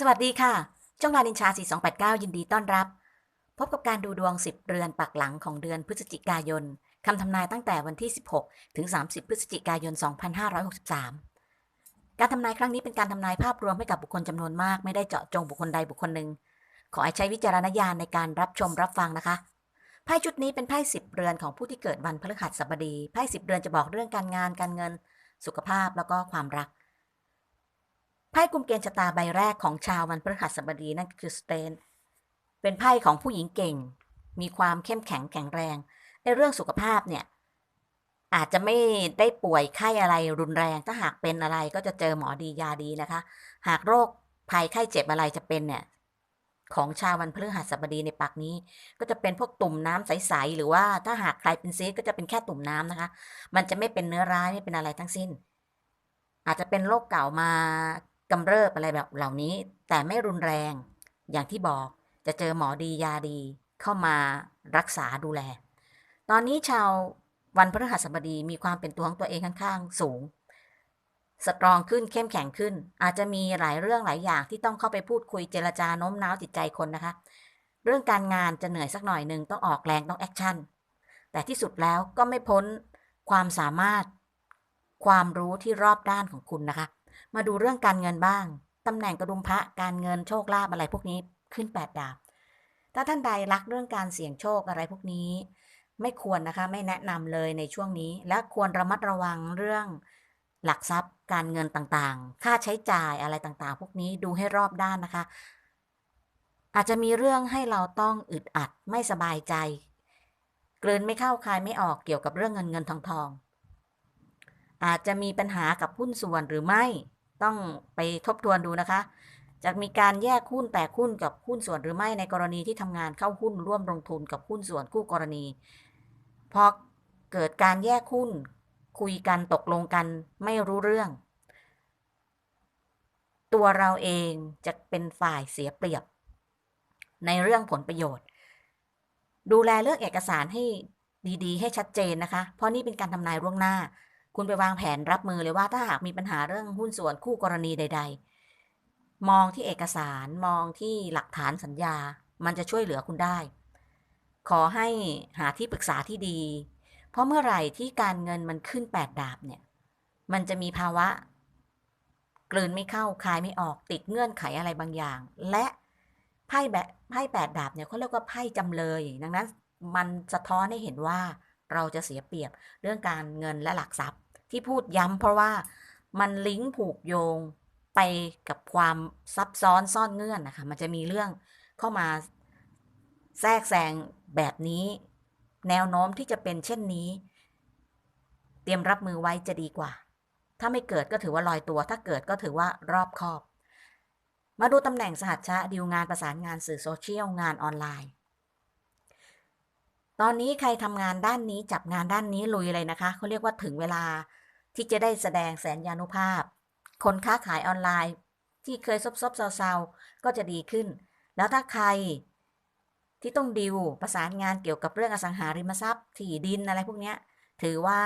สวัสดีค่ะ ช่องลานินชา 4289 ยินดีต้อนรับ พบกับการดูดวง 10 เรือนปักหลังของเดือนพฤศจิกายน คำทำนายตั้งแต่วันที่ 16 ถึง 30 พฤศจิกายน 2563 การทำนายครั้งนี้เป็นการทำนายภาพรวมให้กับบุคคลจำนวนมาก ไม่ได้เจาะจงบุคคลใดบุคคลหนึ่ง ขอให้ใช้วิจารณญาณในการรับชมรับฟังนะคะ ไพ่ชุดนี้เป็นไพ่สิบเรือนของผู้ที่เกิดวันพฤหัสบดี ไพ่สิบเรือนจะบอกเรื่องการงาน การเงิน สุขภาพ แล้วก็ความรัก ไพ่กลุ่มเกณฑ์ชะตาใบแรกของชาววันพฤหัสบดีนั่นคือสเตน เป็นไพ่ของผู้หญิงเก่ง มีความเข้มแข็งแข็งแรงในเรื่องสุขภาพเนี่ย อาจจะไม่ได้ป่วยไข้อะไรรุนแรง ถ้าหากเป็นอะไรก็จะเจอหมอดียาดีนะคะ หากโรคภัยไข้เจ็บอะไรจะเป็นเนี่ย ของชาววันพฤหัสบดีในปักนี้ ก็จะเป็นพวกตุ่มน้ำใสๆหรือว่าถ้าหากใครเป็นซีสก็จะเป็นแค่ตุ่มน้ำนะคะ มันจะไม่เป็นเนื้อร้ายไม่เป็นอะไรทั้งสิ้น อาจจะเป็นโรคเก่ามา กำเริบอะไรแบบเหล่านี้ แต่ไม่รุนแรง อย่างที่บอกจะเจอหมอดียาดีเข้ามารักษาดูแล ตอนนี้ชาววันพฤหัสบดีมีความเป็นตัวของตัวเองค่อนข้างสูง สตรองขึ้นเข้มแข็งขึ้น อาจจะมีหลายเรื่องหลายอย่างที่ต้องเข้าไปพูดคุยเจรจาโน้มน้าวจิตใจคนนะคะ เรื่องการงานจะเหนื่อยสักหน่อยหนึ่งต้องออกแรงต้องแอคชั่น แต่ที่สุดแล้วก็ไม่พ้นความสามารถ ความรู้ที่รอบด้านของคุณนะคะ มาดูเรื่องการเงินบ้าง ตำแหน่งกระดุมพระการเงินโชคลาภอะไรพวกนี้ขึ้นแปดดาบ ถ้าท่านใดรักเรื่องการเสี่ยงโชคอะไรพวกนี้ ไม่ควรนะคะไม่แนะนำเลยในช่วงนี้ และควรระมัดระวังเรื่องหลักทรัพย์ การเงินต่างๆ ค่าใช้จ่ายอะไรต่างๆ พวกนี้ดูให้รอบด้านนะคะ อาจจะมีเรื่องให้เราต้องอึดอัดไม่สบายใจกลืนไม่เข้าคายไม่ออกเกี่ยวกับเรื่องเงินเงินทองทองอาจจะมีปัญหากับหุ้นส่วนหรือไม่ ต้องไปทบทวนดูนะคะ จะมีการแยกหุ้นแตกหุ้นกับหุ้นส่วนหรือไม่ในกรณีที่ทำงานเข้าหุ้นร่วมลงทุนกับหุ้นส่วนคู่กรณี พอเกิดการแยกหุ้นคุยกันตกลงกันไม่รู้เรื่อง ตัวเราเองจะเป็นฝ่ายเสียเปรียบ ในเรื่องผลประโยชน์ ดูแลเรื่องเอกสารให้ดีๆ ให้ชัดเจนนะคะ เพราะนี่เป็นการทำนายล่วงหน้า คุณไปวางแผนรับมือเลยว่าถ้าหากมีปัญหาเรื่องหุ้นส่วนคู่กรณีใด ๆ มองที่เอกสารมองที่หลักฐานสัญญา มันจะช่วยเหลือคุณได้ ขอให้หาที่ปรึกษาที่ดี เพราะเมื่อไหร่ที่การเงินมันขึ้นแปดดาบเนี่ย มันจะมีภาวะ กลืนไม่เข้าคายไม่ออกติดเงื่อนไขอะไรบางอย่าง และไพ่แบบไพ่แปดดาบเนี่ยเขาเรียกว่าไพ่จำเลย ดังนั้น มันสะท้อนให้เห็นว่าเราจะเสียเปรียบเรื่องการเงินและหลักทรัพย์ ที่พูดย้ำเพราะว่ามันลิงก์ผูกโยงไปกับความซับซ้อนซ่อนเงื่อนนะคะ มันจะมีเรื่องเข้ามาแทรกแซงแบบนี้ แนวโน้มที่จะเป็นเช่นนี้ เตรียมรับมือไว้จะดีกว่า ถ้าไม่เกิดก็ถือว่าลอยตัว ถ้าเกิดก็ถือว่ารอบคอบ มาดูตำแหน่งสหัชชะดีลงานประสานงานสื่อโซเชียลงานออนไลน์ ตอนนี้ใครทำงานด้านนี้จับงานด้านนี้ลุยเลยนะคะเขาเรียกว่าถึงเวลา ที่จะได้แสดงแสนยานุภาพ คนค้าขายออนไลน์ ที่เคยซบซบเซาๆก็จะดีขึ้น แล้วถ้าใคร ที่ต้องดิวประสานงานเกี่ยวกับเรื่องอสังหาริมทรัพย์ที่ดินอะไรพวกนี้ถือว่า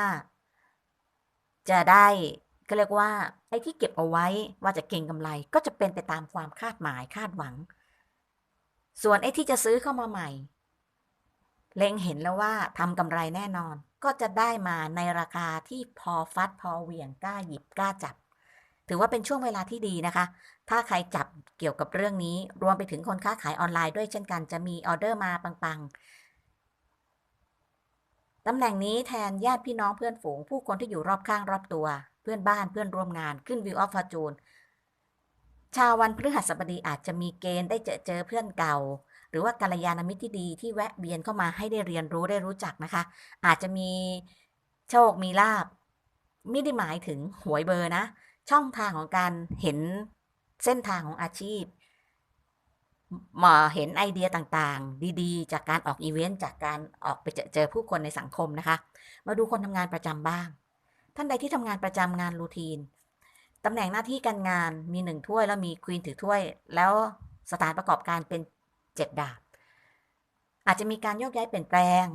จะได้ก็เรียกว่าไอ้ที่เก็บเอาไว้ว่าจะเก่งกำไรก็จะเป็นไปตามความคาดหมายคาดหวัง ส่วนไอ้ที่จะซื้อเข้ามาใหม่ เล็งเห็นแล้วว่าทำกำไรแน่นอน ก็จะได้มาในราคาที่พอฟัดพอเหวี่ยงกล้าหยิบกล้าจับ ถือว่าเป็นช่วงเวลาที่ดีนะคะ ถ้าใครจับเกี่ยวกับเรื่องนี้ รวมไปถึงคนค้าขายออนไลน์ด้วยเช่นกันจะมีออเดอร์มาปังๆตำแหน่งนี้แทนญาติพี่น้องเพื่อนฝูง ผู้คนที่อยู่รอบข้างรอบตัว เพื่อนบ้านเพื่อนร่วมงานขึ้นวิวออฟฟอร์จูนชาววันพฤหัสบดีอาจจะมีเกณฑ์ได้เจอเจอเพื่อนเก่า หรือว่ากัลยาณมิตรที่ดีที่แวะเวียนเข้ามาให้ได้เรียนรู้ได้รู้จักนะคะ อาจจะมีโชคมีลาบ ไม่ได้หมายถึงหวยเบอร์นะ ช่องทางของการเห็นเส้นทางของอาชีพมาเห็นไอเดียต่างๆ ดีๆ จากการออกอีเวนต์จากการออกไปเจอเจอผู้คนในสังคมนะคะ มาดูคนทำงานประจำบ้าง ท่านใดที่ทำงานประจำงานรูทีนตำแหน่งหน้าที่การงานมีหนึ่งถ้วยแล้วมีควีนถือถ้วย แล้วสถานประกอบการเป็น เจ็ดดาบ อาจจะมีการโยกย้ายเปลี่ยนแปลง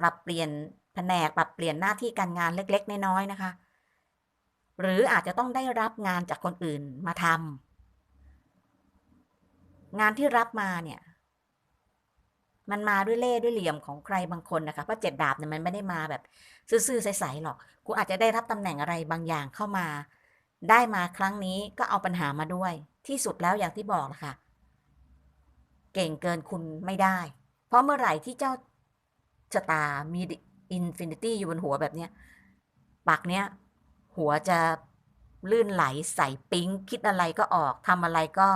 ปรับเปลี่ยนแผนกปรับเปลี่ยนหน้าที่การงานเล็ก ๆ น้อยๆนะคะ หรืออาจจะต้องได้รับงานจากคนอื่นมาทำงานที่รับมาเนี่ย มันมาด้วยเล่ด้วยเหลี่ยมของใครบางคนนะคะเพราะเจ็ดดาบเนี่ยมันไม่ได้มาแบบ ซื่อๆใสๆหรอกคุณอาจจะได้รับตำแหน่งอะไรบางอย่างเข้ามา ได้มาครั้งนี้ก็เอาปัญหามาด้วย ที่สุดแล้วอย่างที่บอกละค่ะ เก่งเกินคุณไม่ได้ เพราะเมื่อไหร่ที่เจ้าชะตามีอินฟินิตี้อยู่บนหัวแบบเนี้ยปักเนี้ย หัวจะลื่นไหลใส่ปิ๊ง คิดอะไรก็ออกทำอะไรก็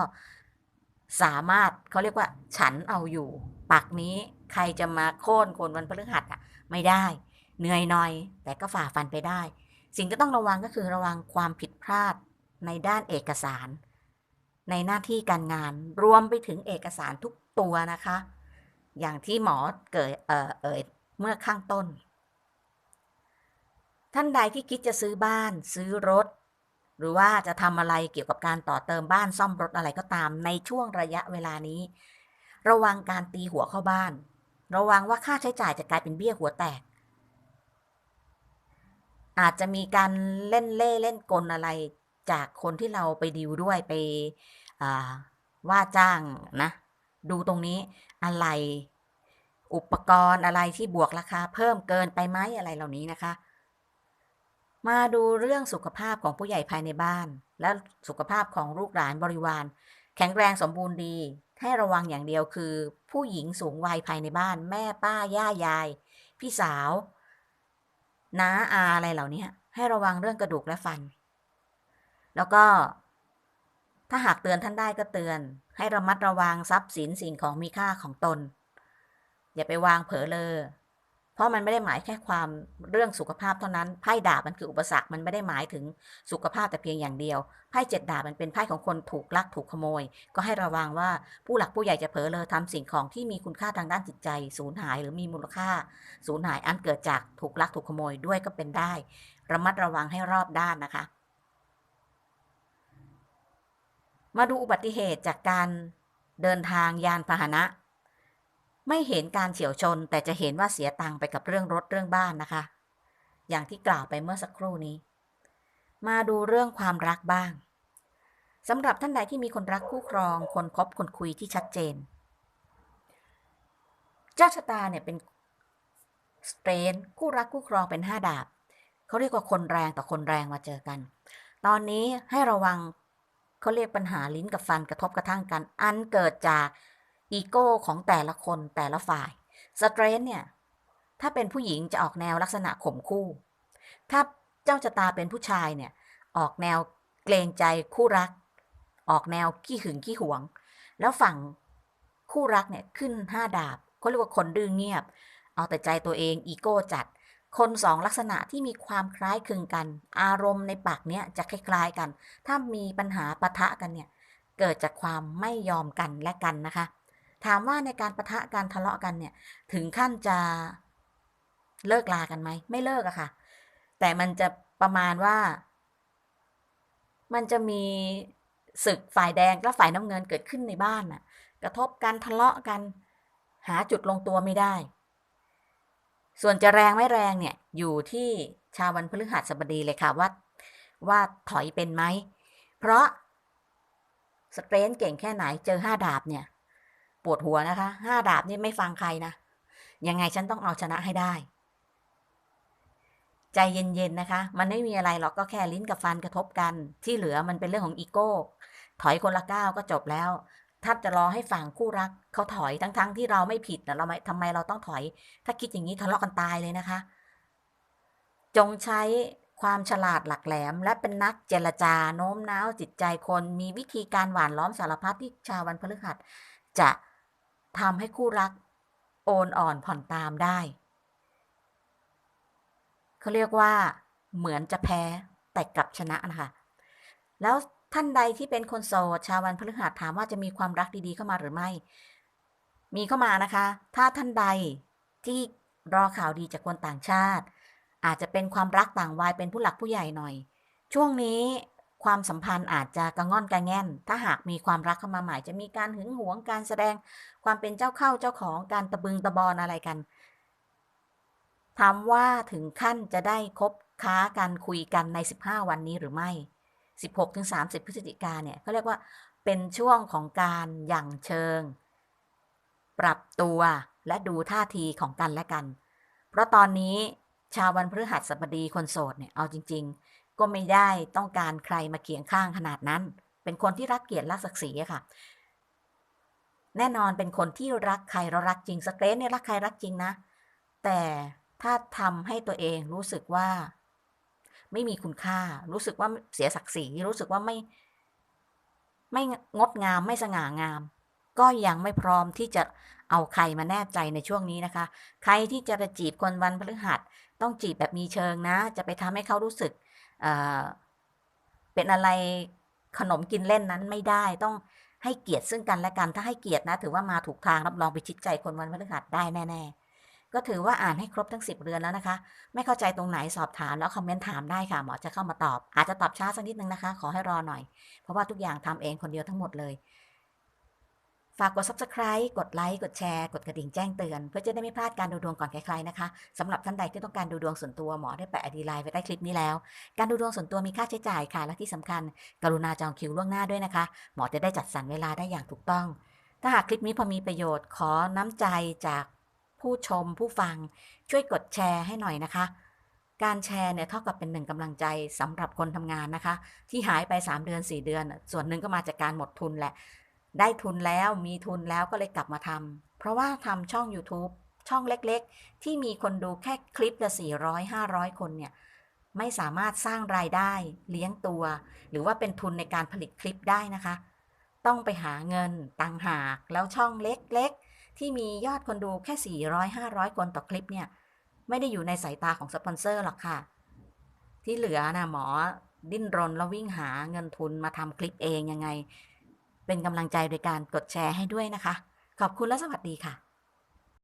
สามารถเขาเรียกว่า ฉันเอาอยู่ปักนี้ใครจะมาโค่นคนวันพฤหัสอะ ไม่ได้ เหนื่อยหน่อย แต่ก็ฝ่าฟันไปได้ สิ่งที่ต้องระวังก็คือระวังความผิดพลาดในด้านเอกสาร ในหน้าที่การงานรวมไปถึงเอกสารทุกตัวนะคะ อย่างที่หมอเกิดเอ่อเอ่ยเมื่อข้างต้น ท่านใดที่คิดจะซื้อบ้าน ซื้อรถ หรือว่าจะทำอะไรเกี่ยวกับการต่อเติมบ้านซ่อมรถอะไรก็ตามในช่วงระยะเวลานี้ ระวังการตีหัวเข้าบ้าน ระวังว่าค่าใช้จ่ายจะกลายเป็นเบี้ยหัวแตก อาจจะมีการเล่นเล่เล่นกลอะไร จากคนที่เราไปดิวด้วยไปว่าจ้างนะ ดูตรงนี้อะไร อุปกรณ์อะไรที่บวกราคาเพิ่มเกินไปไหมอะไรเหล่านี้นะคะ มาดูเรื่องสุขภาพของผู้ใหญ่ภายในบ้าน และสุขภาพของลูกหลานบริวาร แข็งแรงสมบูรณ์ดีให้ระวังอย่างเดียวคือ ผู้หญิงสูงวัยภายในบ้าน แม่ป้าย่ายาย พี่สาว น้าอาอะไรเหล่านี้ให้ระวังเรื่องกระดูกและฟัน แล้วก็ ถ้าหากเตือนท่านได้ก็เตือน ให้ระมัดระวังทรัพย์สินสิ่งของมีค่าของตน อย่าไปวางเผลอเลอเพราะมันไม่ได้หมายแค่ความเรื่องสุขภาพเท่านั้นไพ่ดาบมันคืออุปสรรคมันไม่ได้หมายถึงสุขภาพแต่เพียงอย่างเดียวไพ่เจ็ดดาบมันเป็นไพ่ของคนถูกลักถูกขโมย ก็ให้ระวังว่าผู้หลักผู้ใหญ่จะเผลอเลอทำสิ่งของที่มีคุณค่าทางด้านจิตใจ สูญหายหรือมีมูลค่า สูญหายอันเกิดจากถูกลักถูกขโมยด้วยก็เป็นได้ ระมัดระวังให้รอบด้านนะคะ มาดูอุบัติเหตุจากการเดินทางยานพาหนะ ไม่เห็นการเฉียวชน แต่จะเห็นว่าเสียตังค์ไปกับเรื่องรถเรื่องบ้านนะคะ อย่างที่กล่าวไปเมื่อสักครู่นี้ มาดูเรื่องความรักบ้างสำหรับท่านใดที่มีคนรักคู่ครอง คนคบคนคุยที่ชัดเจน เจ้าชะตาเนี่ยเป็นสเตรนคู่รักคู่ครองเป็นห้าดาบเขาเรียกว่าคนแรงต่อคนแรงมาเจอกัน ตอนนี้ให้ระวัง เขาเรียกปัญหาลิ้นกับฟันกระทบกระทั่งกัน อันเกิดจากอีโก้ของแต่ละคนแต่ละฝ่ายสเตรนเนี่ย ถ้าเป็นผู้หญิงจะออกแนวลักษณะข่มคู่ ถ้าเจ้าชะตาเป็นผู้ชายเนี่ย ออกแนวเกรงใจคู่รัก ออกแนวขี้หึงขี้หวง แล้วฝั่งคู่รักเนี่ยขึ้นห้าดาบเขาเรียกว่าคนดื้อเงียบ เอาแต่ใจตัวเองอีโก้จัด คนสองลักษณะที่มีความคล้ายคลึงกัน อารมณ์ในปากเนี้ยจะคล้ายๆกัน ถ้ามีปัญหาปะทะกันเนี่ยเกิดจากความไม่ยอมกันและกันนะคะ ถามว่าในการปะทะการทะเลาะกันเนี่ยถึงขั้นจะเลิกลากันไหมไม่เลิกอะค่ะ แต่มันจะประมาณว่า มันจะมีศึกฝ่ายแดงและฝ่ายน้ำเงินเกิดขึ้นในบ้านน่ะ กระทบกันทะเลาะกัน หาจุดลงตัวไม่ได้ ส่วนจะแรงไม่แรงเนี่ยอยู่ที่ชาววันพฤหัสบดีเลยค่ะว่าว่าถอยเป็นไหม เพราะสเตรนเก่งแค่ไหนเจอห้าดาบเนี่ย ปวดหัวนะคะห้าดาบนี่ไม่ฟังใครนะ ยังไงฉันต้องเอาชนะให้ได้ ใจเย็นๆนะคะ มันไม่มีอะไรหรอกก็แค่ลิ้นกับฟันกระทบกัน ที่เหลือมันเป็นเรื่องของอีโก้ ถอยคนละก้าวก็จบแล้ว ถ้าจะรอให้ฝั่งคู่รักเขาถอยทั้งๆทที่เราไม่ผิดนะเราไม่ทำไมเราต้องถอย ถ้าคิดอย่างนี้ทะเลาะกันตายเลยนะคะ จงใช้ความฉลาดหลักแหลม และเป็นนักเจรจาโน้มน้าวจิตใจคนมีวิธีการหวานล้อมสารพัดที่ชาววันพฤหัส จะทำให้คู่รักโอนอ่อนผ่อนตามได้เขาเรียกว่าเหมือนจะแพ้แต่กลับชนะนะคะ แล้ว ท่านใดที่เป็นคนโสดชาววันพฤหัสถามว่าจะมีความรักดีๆเข้ามาหรือไม่ มีเข้ามานะคะ ถ้าท่านใดที่รอข่าวดีจากคนต่างชาติ อาจจะเป็นความรักต่างวัยเป็นผู้หลักผู้ใหญ่หน่อย ช่วงนี้ความสัมพันธ์อาจจะกระง่อนกระแง่น ถ้าหากมีความรักเข้ามาใหม่จะมีการหึงหวงการแสดงความเป็นเจ้าเข้าเจ้าของการตะบึงตะบอนอะไรกันถามว่าถึงขั้นจะได้คบค้ากันคุยกันใน 15 วันนี้หรือไม่ 16ถึง30 พฤศจิกาเนี่ยเขาเรียกว่าเป็นช่วงของการยั่งเชิง ปรับตัวและดูท่าทีของกันและกัน เพราะตอนนี้ชาววันพฤหัสบดีคนโสดเนี่ยเอาจริง ๆ ก็ไม่ได้ต้องการใครมาเคียงข้างขนาดนั้น เป็นคนที่รักเกียรติรักศักดิ์ศรีค่ะ แน่นอนเป็นคนที่รักใครเรารักจริงสเกรสเนี่ยรักใครรักจริงนะ แต่ถ้าทำให้ตัวเองรู้สึกว่า ไม่มีคุณค่า รู้สึกว่าเสียศักดิ์ศรีรู้สึกว่าไม่ ไม่งดงามไม่สง่างาม ก็ยังไม่พร้อมที่จะเอาใครมาแนบใจในช่วงนี้นะคะ ใครที่จะไปจีบคนวันพฤหัส ต้องจีบแบบมีเชิงนะ จะไปทำให้เขารู้สึกเเป็นอะไรขนมกินเล่นนั้นไม่ได้ต้องให้เกียรติซึ่งกันและกันถ้าให้เกียรตินะ ถือว่ามาถูกทางรับรองไปชิดใจคนวันพฤหัสได้แน่ ๆ ก็ถือว่าอ่านให้ครบทั้ง 10 เรือนแล้วนะคะ ไม่เข้าใจตรงไหนสอบถามแล้วคอมเมนต์ถามได้ค่ะ หมอจะเข้ามาตอบ อาจจะตอบช้าสักนิดนึงนะคะ ขอให้รอหน่อย เพราะว่าทุกอย่างทำเองคนเดียวทั้งหมดเลย ฝากกด subscribe กดไลค์กดแชร์ กดกระดิ่งแจ้งเตือน เพื่อจะได้ไม่พลาดการดูดวงก่อนใครๆนะคะสำหรับท่านใดที่ต้องการดูดวงส่วนตัวหมอได้แปะอดีไลน์ไว้ใต้คลิปนี้แล้ว การดูดวงส่วนตัวมีค่าใช้จ่ายค่ะ และที่สำคัญ กรุณาจองคิวล่วงหน้าด้วยนะคะ หมอจะได้จัดสรรเวลาได้อย่างถูกต้อง ถ้าหากคลิปนี้พอมีประโยชน์ขอน้ำใจจาก ผู้ชมผู้ฟังช่วยกดแชร์ให้หน่อยนะคะ การแชร์เนี่ยเท่ากับเป็นหนึ่งกำลังใจสำหรับคนทำงานนะคะ ที่หายไป 3 เดือน 4 เดือน ส่วนหนึ่งก็มาจากการหมดทุนแหละ ได้ทุนแล้วมีทุนแล้วก็เลยกลับมาทำเพราะว่าทำช่อง YouTube ช่องเล็กๆ ที่มีคนดูแค่คลิปละ400 500 คนเนี่ยไม่สามารถสร้างรายได้เลี้ยงตัว หรือว่าเป็นทุนในการผลิตคลิปได้นะคะ ต้องไปหาเงินตังหากแล้วช่องเล็กๆ ที่มียอดคนดูแค่ 400 500 คนต่อคลิปเนี่ย ไม่ได้อยู่ในสายตาของสปอนเซอร์หรอกค่ะ ที่เหลือนะหมอดิ้นรนแล้ววิ่งหาเงินทุนมาทำคลิปเองยังไง เป็นกำลังใจโดยการกดแชร์ให้ด้วยนะคะ ขอบคุณและสวัสดีค่ะ